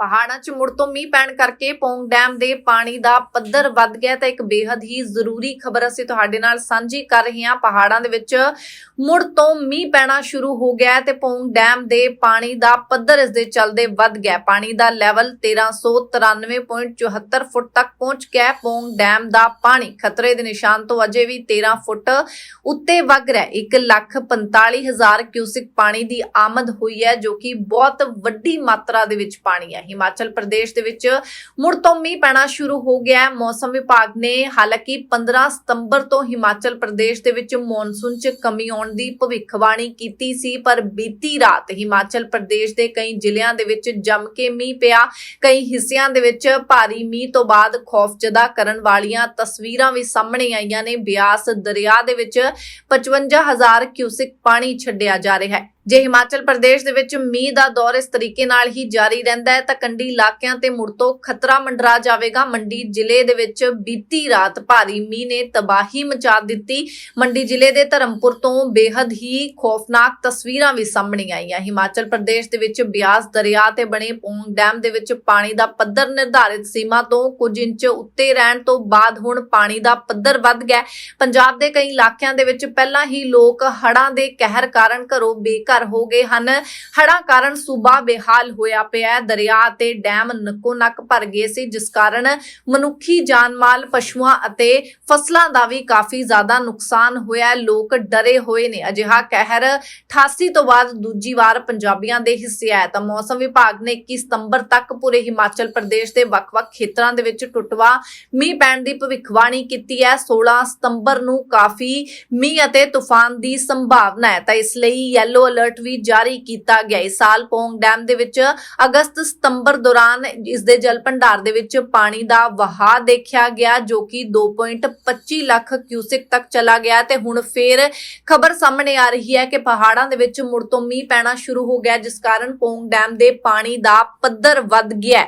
ਪਹਾੜਾਂ 'ਚ ਮੁੜ ਤੋਂ ਮੀਂਹ ਪੈਣ ਕਰਕੇ ਪੌਂਗ ਡੈਮ ਦੇ ਪਾਣੀ ਦਾ ਪੱਧਰ ਵੱਧ ਗਿਆ ਤਾਂ ਇੱਕ ਬੇहद ਹੀ ਜ਼ਰੂਰੀ ਖਬਰ ਅਸੀਂ ਤੁਹਾਡੇ ਨਾਲ ਸਾਂਝੀ ਕਰ ਰਹੇ ਹਾਂ ਪਹਾੜਾਂ ਦੇ ਵਿੱਚ ਮੁੜ ਤੋਂ ਮੀਂਹ ਪੈਣਾ ਸ਼ੁਰੂ ਹੋ ਗਿਆ ਹੈ ਤੇ ਪੌਂਗ ਡੈਮ ਦੇ ਪਾਣੀ ਦਾ ਪੱਧਰ ਇਸ ਦੇ ਚੱਲਦੇ ਵੱਧ ਗਿਆ ਪਾਣੀ ਦਾ ਲੈਵਲ 1393.74 ਫੁੱਟ ਤੱਕ ਪਹੁੰਚ ਗਿਆ ਹੈ। ਪੌਂਗ ਡੈਮ ਦਾ ਪਾਣੀ ਖਤਰੇ ਦੇ ਨਿਸ਼ਾਨ ਤੋਂ ਅਜੇ ਵੀ 13 ਫੁੱਟ ਉੱਤੇ ਵਗ ਰਿਹਾ ਹੈ। ਇੱਕ ਲੱਖ 45 ਹਜ਼ਾਰ ਕਿਊਸਿਕ ਪਾਣੀ ਦੀ ਆਮਦ ਹੋਈ ਹੈ, ਜੋ ਕਿ ਬਹੁਤ ਵੱਡੀ ਮਾਤਰਾ ਦੇ ਵਿੱਚ ਪਾਣੀ ਹੈ ਹਿਮਾਚਲ ਪ੍ਰਦੇਸ਼ ਦੇ ਵਿੱਚ ਮੁੜ ਤੋਂ ਮੀਂਹ ਪੈਣਾ ਸ਼ੁਰੂ ਹੋ ਗਿਆ ਹੈ। ਮੌਸਮ ਵਿਭਾਗ ਨੇ ਹਾਲਾਂਕਿ 15 ਸਤੰਬਰ ਤੋਂ ਹਿਮਾਚਲ ਪ੍ਰਦੇਸ਼ ਦੇ ਵਿੱਚ ਮੌਨਸੂਨ 'ਚ ਕਮੀ ਆਉਣ ਦੀ ਭਵਿੱਖਬਾਣੀ ਕੀਤੀ ਸੀ, ਪਰ ਬੀਤੀ ਰਾਤ ਹਿਮਾਚਲ ਪ੍ਰਦੇਸ਼ ਦੇ ਕਈ ਜ਼ਿਲ੍ਹਿਆਂ ਦੇ ਵਿੱਚ ਜੰਮ ਕੇ ਮੀਂਹ ਪਿਆ। ਕਈ ਹਿੱਸਿਆਂ ਦੇ ਵਿੱਚ ਭਾਰੀ ਮੀਂਹ ਤੋਂ ਬਾਅਦ ਖੌਫਜਦਾ ਕਰਨ ਵਾਲੀਆਂ ਤਸਵੀਰਾਂ ਵੀ ਸਾਹਮਣੇ ਆਈਆਂ ਨੇ। ਬਿਆਸ ਦਰਿਆ ਦੇ ਵਿੱਚ 55000 ਕਿਊਸਿਕ ਪਾਣੀ ਛੱਡਿਆ ਜਾ ਰਿਹਾ ਹੈ। ਜੇ ਹਿਮਾਚਲ ਪ੍ਰਦੇਸ਼ ਦੇ ਵਿੱਚ ਮੀਂਹ ਦਾ ਦੌਰ ਇਸ ਤਰੀਕੇ ਨਾਲ ਹੀ ਜਾਰੀ ਰਹਿੰਦਾ ਹੈ, ਤਾਂ ਕੰਢੀ ਇਲਾਕਿਆਂ ਤੇ ਮੁੜ ਤੋਂ ਖਤਰਾ ਮੰਡਰਾ ਜਾਵੇਗਾ। ਮੰਡੀ ਜ਼ਿਲ੍ਹੇ ਦੇ ਵਿੱਚ ਬੀਤੀ ਰਾਤ ਭਾਰੀ ਮੀਂਹ ਨੇ ਤਬਾਹੀ ਮਚਾ ਦਿੱਤੀ। ਮੰਡੀ ਜ਼ਿਲ੍ਹੇ ਦੇ ਧਰਮਪੁਰ ਤੋਂ ਬੇहद ਹੀ ਖੌਫਨਾਕ ਤਸਵੀਰਾਂ ਵੀ ਸਾਹਮਣੇ ਆਈਆਂ। ਹਿਮਾਚਲ ਪ੍ਰਦੇਸ਼ ਦੇ ਵਿੱਚ ਬਿਆਸ ਦਰਿਆ ਤੇ ਬਣੇ ਪੌਂਗ ਡੈਮ ਦੇ ਵਿੱਚ ਪਾਣੀ ਦਾ ਪੱਧਰ ਨਿਰਧਾਰਿਤ ਸੀਮਾ ਤੋਂ ਕੁਝ ਇੰਚ ਉੱਤੇ ਰਹਿਣ ਤੋਂ ਬਾਅਦ ਹੁਣ ਪਾਣੀ ਦਾ ਪੱਧਰ ਵੱਧ ਗਿਆ ਪੰਜਾਬ ਦੇ ਕਈ ਇਲਾਕਿਆਂ ਦੇ ਵਿੱਚ ਪਹਿਲਾਂ ਹੀ ਲੋਕ ਹੜ੍ਹਾਂ ਦੇ ਕਹਿਰ ਕਾਰਨ ਘਰੋਂ ਘਰ ਹੋ ਗਏ ਹਨ। ਹੜ੍ਹਾਂ ਕਾਰਨ ਸੂਬਾ ਬੇਹਾਲ ਹੋਇਆ ਪਿਆ। ਹੈ ਦਰਿਆ ਤੇ ਡੈਮ ਨੱਕੋ ਨੱਕ ਭਰ ਗਏ ਸੀ, ਜਿਸ ਕਾਰਨ ਮਨੁੱਖੀ ਜਾਨ ਮਾਲ ਪਸ਼ੂਆਂ ਅਤੇ ਫਸਲਾਂ ਦਾ ਵੀ ਕਾਫੀ ਜ਼ਿਆਦਾ ਨੁਕਸਾਨ ਹੋਇਆ। ਲੋਕ ਡਰੇ ਹੋਏ ਨੇ। ਅਜਿਹਾ ਕਹਿਰ 88 ਤੋਂ ਬਾਅਦ ਦੂਜੀ ਵਾਰ ਪੰਜਾਬੀਆਂ ਦੇ ਹਿੱਸੇ ਆਇਆ। ਤਾਂ ਮੌਸਮ ਵਿਭਾਗ ਨੇ 21 ਸਤੰਬਰ ਤੱਕ ਪੂਰੇ ਹਿਮਾਚਲ ਪ੍ਰਦੇਸ਼ ਦੇ ਵੱਖ-ਵੱਖ ਖੇਤਰਾਂ ਦੇ ਵਿੱਚ ਟੁੱਟਵਾ ਮੀਂਹ ਪੈਣ ਦੀ ਭਵਿੱਖਬਾਣੀ ਕੀਤੀ ਹੈ। 16 ਸਤੰਬਰ ਨੂੰ ਕਾਫੀ ਮੀਂਹ ਅਤੇ ਤੂਫਾਨ ਦੀ ਸੰਭਾਵਨਾ ਹੈ। ਤਾਂ ਇਸ ਲਈ ਯੈਲੋ ਅਲਰਟ ਵੀ ਜਾਰੀ ਕੀਤਾ ਗਿਆ ਇਸ ਸਾਲ ਪੌਂਗ ਡੈਮ ਦੇ ਵਿੱਚ ਅਗਸਤ ਸਤੰਬਰ ਦੌਰਾਨ ਇਸ ਦੇ ਜਲ ਭੰਡਾਰ ਦੇ ਵਿੱਚ ਪਾਣੀ ਦਾ ਵਹਾਅ ਦੇਖਿਆ ਗਿਆ, ਜੋ ਕਿ 2.25 ਲੱਖ ਕਿਊਸਿਕ ਤੱਕ ਚਲਾ ਗਿਆ ਤੇ ਹੁਣ ਫੇਰ ਖਬਰ ਸਾਹਮਣੇ ਆ ਰਹੀ ਹੈ ਕਿ ਪਹਾੜਾਂ ਦੇ ਵਿੱਚ ਮੁੜ ਤੋਂ ਮੀਂਹ ਪੈਣਾ ਸ਼ੁਰੂ ਹੋ ਗਿਆ ਜਿਸ ਕਾਰਨ ਪੋਂਗ ਡੈਮ ਦੇ ਪਾਣੀ ਦਾ ਪੱਧਰ ਵੱਧ ਗਿਆ